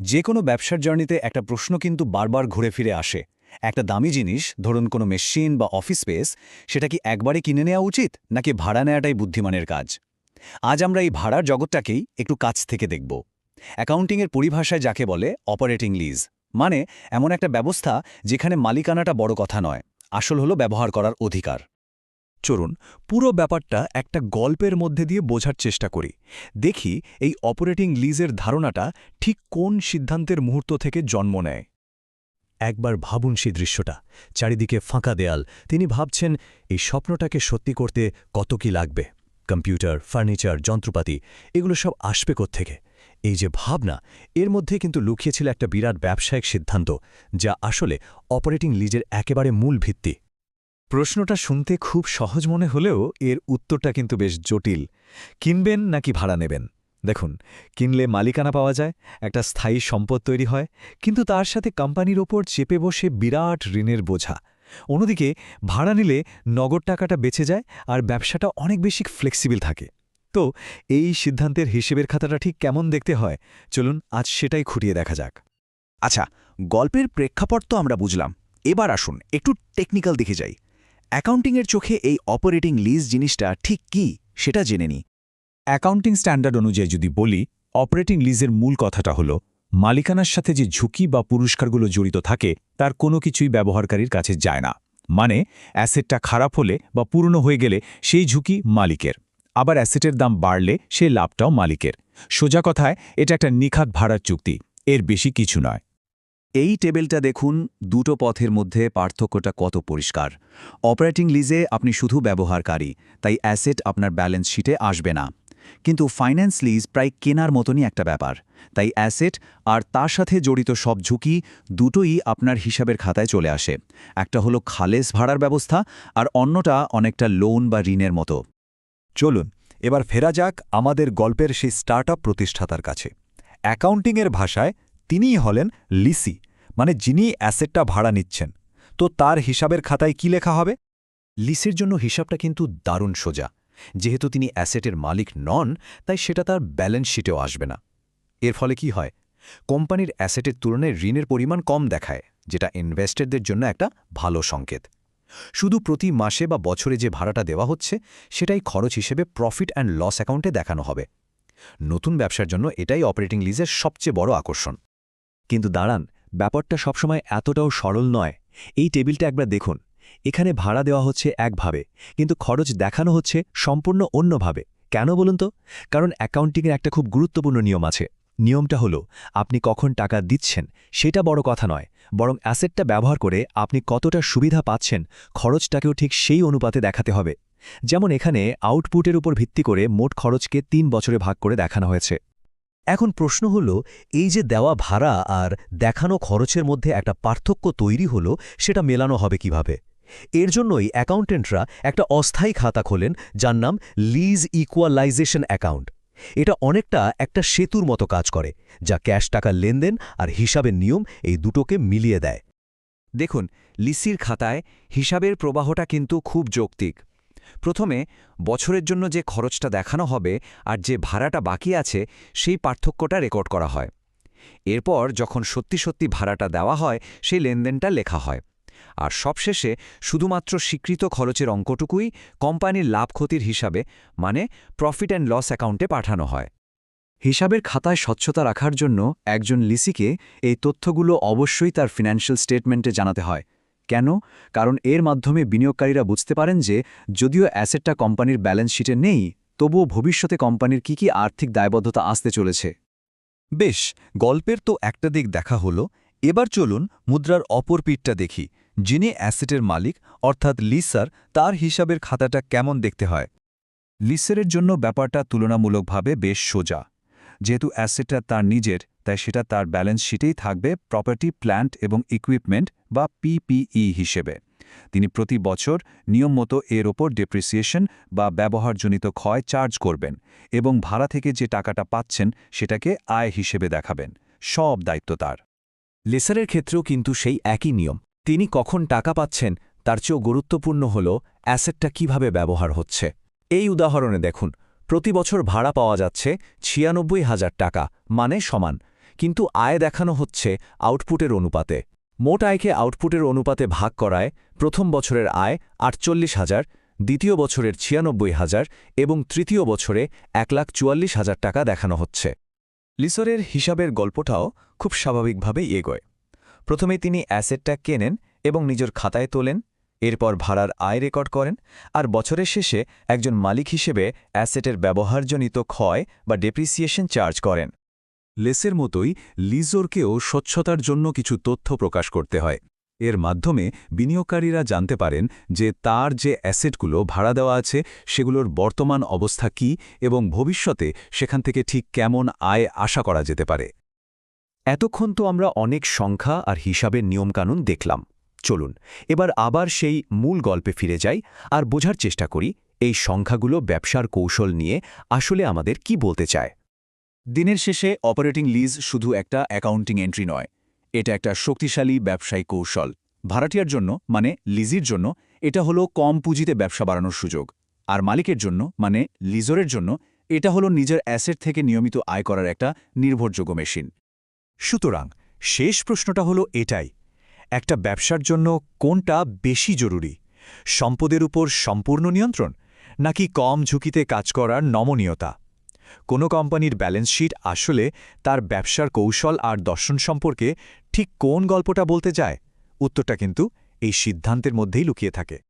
যে কোনো ব্যবসার জার্নিতে একটা প্রশ্ন কিন্তু বারবার ঘুরে ফিরে আসে। একটা দামি জিনিস, ধরুন কোনো মেশিন বা অফিস স্পেস, সেটা কি একবারে কিনে নেওয়া উচিত, নাকি ভাড়া নেওয়াটাই বুদ্ধিমানের কাজ? আজ আমরা এই ভাড়ার জগৎটাকেই একটু কাছ থেকে দেখব। অ্যাকাউন্টিংয়ের পরিভাষায় যাকে বলে অপারেটিং লিজ। মানে এমন একটা ব্যবস্থা যেখানে মালিকানাটা বড় কথা নয়, আসল হলো ব্যবহার করার অধিকার। চলুন পুরো ব্যাপারটা একটা গল্পের মধ্যে দিয়ে বোঝার চেষ্টা করি। দেখি এই অপারেটিং লিজের ধারণাটা ঠিক কোন সিদ্ধান্তের মুহূর্ত থেকে জন্ম নেয়। একবার ভাবুন সেই দৃশ্যটা, চারিদিকে ফাঁকা দেয়াল। তিনি ভাবছেন, এই স্বপ্নটাকে সত্যি করতে কত কি লাগবে? কম্পিউটার, ফার্নিচার, যন্ত্রপাতি, এগুলো সব আসবে থেকে এই যে ভাবনা, এর মধ্যে কিন্তু লুকিয়েছিল একটা বিরাট ব্যবসায়িক সিদ্ধান্ত, যা আসলে অপারেটিং লিজের একেবারে মূল ভিত্তি। প্রশ্নটা শুনতে খুব সহজ মনে হলেও এর উত্তরটা কিন্তু বেশ জটিল। কিনবেন নাকি ভাড়া নেবেন? দেখুন, কিনলে মালিকানা পাওয়া যায়, একটা স্থায়ী সম্পদ তৈরি হয়, কিন্তু তার সাথে কোম্পানির ওপর চেপে বসে বিরাট ঋণের বোঝা। অন্যদিকে, ভাড়া নিলে নগদ টাকাটা বেঁচে যায় আর ব্যবসাটা অনেক বেশি ফ্লেক্সিবল থাকে। তো, এই সিদ্ধান্তের হিসেবের খাতাটা ঠিক কেমন দেখতে হয়? চলুন, আজ সেটাই খুঁটিয়ে দেখা যাক। আচ্ছা গল্পের প্রেক্ষাপট তো আমরা বুঝলাম। এবার আসুন, একটু টেকনিক্যাল দেখে যাই। অ্যাকাউন্টিংয়ের চোখে এই অপারেটিং লিজ জিনিসটা ঠিক কি সেটা জেনে নিই অ্যাকাউন্টিং স্ট্যান্ডার্ড অনুযায়ী যদি বলি, অপারেটিং লিজের মূল কথাটা হল, মালিকানার সাথে যে ঝুঁকি বা পুরস্কারগুলো জড়িত থাকে, তার কোনো কিছুই ব্যবহারকারীর কাছে যায় না। মানে অ্যাসেটটা খারাপ হলে বা পুরনো হয়ে গেলে সেই ঝুঁকি মালিকের। আবার অ্যাসেটের দাম বাড়লে সে লাভটাও মালিকের। সোজা কথায়, এটা একটা নিখাত ভাড়ার চুক্তি। এর বেশি কিছু নয়। এই টেবিলটা দেখুন, দুটো পথের মধ্যে পার্থক্যটা কত পরিষ্কার। অপারেটিং লিজে আপনি শুধু ব্যবহারকারী, তাই অ্যাসেট আপনার ব্যালেন্স শিটে আসবে না। কিন্তু ফাইন্যান্স লিজ প্রায় কেনার মতনই একটা ব্যাপার। তাই অ্যাসেট আর তার সাথে জড়িত সব ঝুঁকি দুটোই আপনার হিসাবের খাতায় চলে আসে। একটা হলো খালেস ভাড়ার ব্যবস্থা আর অন্যটা অনেকটা লোন বা ঋণের মতো। চলুন, এবার ফেরা যাক আমাদের গল্পের সেই স্টার্ট প্রতিষ্ঠাতার কাছে। অ্যাকাউন্টিংয়ের ভাষায় তিনিই হলেন লিসি মানে যিনি অ্যাসেটটা ভাড়া নিচ্ছেন। তো তার হিসাবের খাতায় কি লেখা হবে? লিসের জন্য হিসাবটা কিন্তু দারুণ সোজা। যেহেতু তিনি অ্যাসেটের মালিক নন, তাই সেটা তার ব্যালেন্স শিটেও আসবে না। এর ফলে কি হয়? কোম্পানির অ্যাসেটের তুলনায় ঋণের পরিমাণ কম দেখায়, যেটা ইনভেস্টরদের জন্য একটা ভালো সংকেত। শুধু প্রতি মাসে বা বছরে যে ভাড়াটা দেওয়া হচ্ছে, সেটাই খরচ হিসেবে প্রফিট অ্যান্ড লস অ্যাকাউন্টে দেখানো হবে। নতুন ব্যবসার জন্য এটাই অপারেটিং লিজের সবচেয়ে বড় আকর্ষণ। কিন্তু দাঁড়ান, ব্যাপারটা সবসময় এতটাও সরল নয়। এই টেবিলটা একবার দেখুন। এখানে ভাড়া দেওয়া হচ্ছে একভাবে, কিন্তু খরচ দেখানো হচ্ছে সম্পূর্ণ অন্যভাবে। কেন বলুন তো? কারণ অ্যাকাউন্টিংয়ের একটা খুব গুরুত্বপূর্ণ নিয়ম আছে। নিয়মটা হলো, আপনি কখন টাকা দিচ্ছেন সেটা বড় কথা নয়, বরং অ্যাসেটটা ব্যবহার করে আপনি কতটা সুবিধা পাচ্ছেন খরচটাকেও ঠিক সেই অনুপাতে দেখাতে হবে। যেমন এখানে আউটপুটের উপর ভিত্তি করে মোট খরচকে তিন বছরে ভাগ করে দেখানো হয়েছে। এখন প্রশ্ন হল, এই যে দেওয়া ভাড়া আর দেখানো খরচের মধ্যে একটা পার্থক্য তৈরি হলো, সেটা মেলানো হবে কীভাবে? এর জন্যই অ্যাকাউন্টেন্টরা একটা অস্থায়ী খাতা খোলেন, যার নাম লিজ ইকুয়ালাইজেশন অ্যাকাউন্ট। এটা অনেকটা একটা সেতুর মতো কাজ করে, যা ক্যাশ টাকার লেনদেন আর হিসাবের নিয়ম এই দুটোকে মিলিয়ে দেয়। দেখুন, লিসির খাতায় হিসাবের প্রবাহটা কিন্তু খুব যৌক্তিক। প্রথমে, বছরের জন্য যে খরচটা দেখানো হবে আর যে ভাড়াটা বাকি আছে, সেই পার্থক্যটা রেকর্ড করা হয়। এরপর যখন সত্যি সত্যি ভাড়াটা দেওয়া হয়, সেই লেনদেনটা লেখা হয়। আর সবশেষে, শুধুমাত্র স্বীকৃত খরচের অঙ্কটুকুই কোম্পানির লাভ ক্ষতির হিসাবে মানে প্রফিট অ্যান্ড লস অ্যাকাউন্টে পাঠানো হয়। হিসাবের খাতায় স্বচ্ছতা রাখার জন্য একজন লিসিকে এই তথ্যগুলো অবশ্যই তার ফিনান্সিয়াল স্টেটমেন্টে জানাতে হয়। কেন? কারণ এর মাধ্যমে বিনিয়োগকারীরা বুঝতে পারেন যে, যদিও অ্যাসেটটা কোম্পানির ব্যালেন্স শিটে নেই, তবুও ভবিষ্যতে কোম্পানির কি কি আর্থিক দায়বদ্ধতা আসতে চলেছে। বেশ, গল্পের তো একটা দিক দেখা হলো। এবার চলুন মুদ্রার অপর পিঠটা দেখি, যিনি অ্যাসেটের মালিক, অর্থাৎ লিসার, তার হিসাবের খাতাটা কেমন দেখতে হয়? লিসারের জন্য ব্যাপারটা তুলনামূলকভাবে বেশ সোজা। যেহেতু অ্যাসেটটা তার নিজের তাই সেটা তার ব্যালেন্স শিটেই থাকবে প্রপার্টি প্ল্যান্ট এবং ইকুইপমেন্ট বা পিপিই হিসেবে। তিনি প্রতি বছর নিয়ম মতো এর ওপর ডেপ্রিসিয়েশন বা ব্যবহারজনিত ক্ষয় চার্জ করবেন এবং ভাড়া থেকে যে টাকাটা পাচ্ছেন সেটাকে আয় হিসেবে দেখাবেন। সব দায়িত্ব তার। লেসারের ক্ষেত্রেও কিন্তু সেই একই নিয়ম। তিনি কখন টাকা পাচ্ছেন তার চেয়েও গুরুত্বপূর্ণ হল অ্যাসেটটা কীভাবে ব্যবহার হচ্ছে। এই উদাহরণে দেখুন, প্রতি বছর ভাড়া পাওয়া যাচ্ছে ছিয়ানব্বই হাজার টাকা মানে সমান কিন্তু আয় দেখানো হচ্ছে আউটপুটের অনুপাতে। মোট আয়কে আউটপুটের অনুপাতে ভাগ করায় প্রথম বছরের আয় আটচল্লিশ হাজার, দ্বিতীয় বছরের ছিয়ানব্বই হাজার এবং তৃতীয় বছরে এক লাখ চুয়াল্লিশ হাজার টাকা দেখানো হচ্ছে। লিসরের হিসাবের গল্পটাও খুব স্বাভাবিকভাবেই এগোয়। প্রথমে তিনি অ্যাসেটটা কেনেন এবং নিজের খাতায় তোলেন, এরপর ভাড়ার আয় রেকর্ড করেন আর বছরের শেষে একজন মালিক হিসেবে অ্যাসেটের ব্যবহারজনিত ক্ষয় বা ডেপ্রিসিয়েশন চার্জ করেন। লেসের মতোই লিজোরকেও স্বচ্ছতার জন্য কিছু তথ্য প্রকাশ করতে হয়। এর মাধ্যমে বিনিয়োগকারীরা জানতে পারেন যে তার যে অ্যাসেটগুলো ভাড়া দেওয়া আছে, সেগুলোর বর্তমান অবস্থা কি এবং ভবিষ্যতে সেখান থেকে ঠিক কেমন আয় আশা করা যেতে পারে। এতক্ষণ তো আমরা অনেক সংখ্যা আর হিসাবের নিয়মকানুন দেখলাম। চলুন, এবার আবার সেই মূল গল্পে ফিরে যাই আর বোঝার চেষ্টা করি এই সংখ্যাগুলো ব্যবসার কৌশল নিয়ে আসলে আমাদের কি বলতে চায়। দিনের শেষে অপারেটিং লিজ শুধু একটা অ্যাকাউন্টিং এন্ট্রি নয়, এটা একটা শক্তিশালী ব্যবসায়িক কৌশল। ভাড়াটিয়ার জন্য মানে লিজির জন্য, এটা হলো কম পুঁজিতে ব্যবসা বাড়ানোর সুযোগ। আর মালিকের জন্য মানে লিজরের জন্য, এটা হলো নিজের অ্যাসেট থেকে নিয়মিত আয় করার একটা নির্ভরযোগ্য মেশিন। সুতরাং, শেষ প্রশ্নটা হলো এটাই, একটা ব্যবসার জন্য কোনটা বেশি জরুরি? সম্পদের উপর সম্পূর্ণ নিয়ন্ত্রণ, নাকি কম ঝুঁকিতে কাজ করার নমনীয়তা? কোনো কোম্পানির ব্যালেন্স শিট আসলে তার ব্যবসার কৌশল আর দর্শন সম্পর্কে ঠিক কোন গল্পটা বলতে যায় উত্তরটা কিন্তু এই সিদ্ধান্তের মধ্যেই লুকিয়ে থাকে।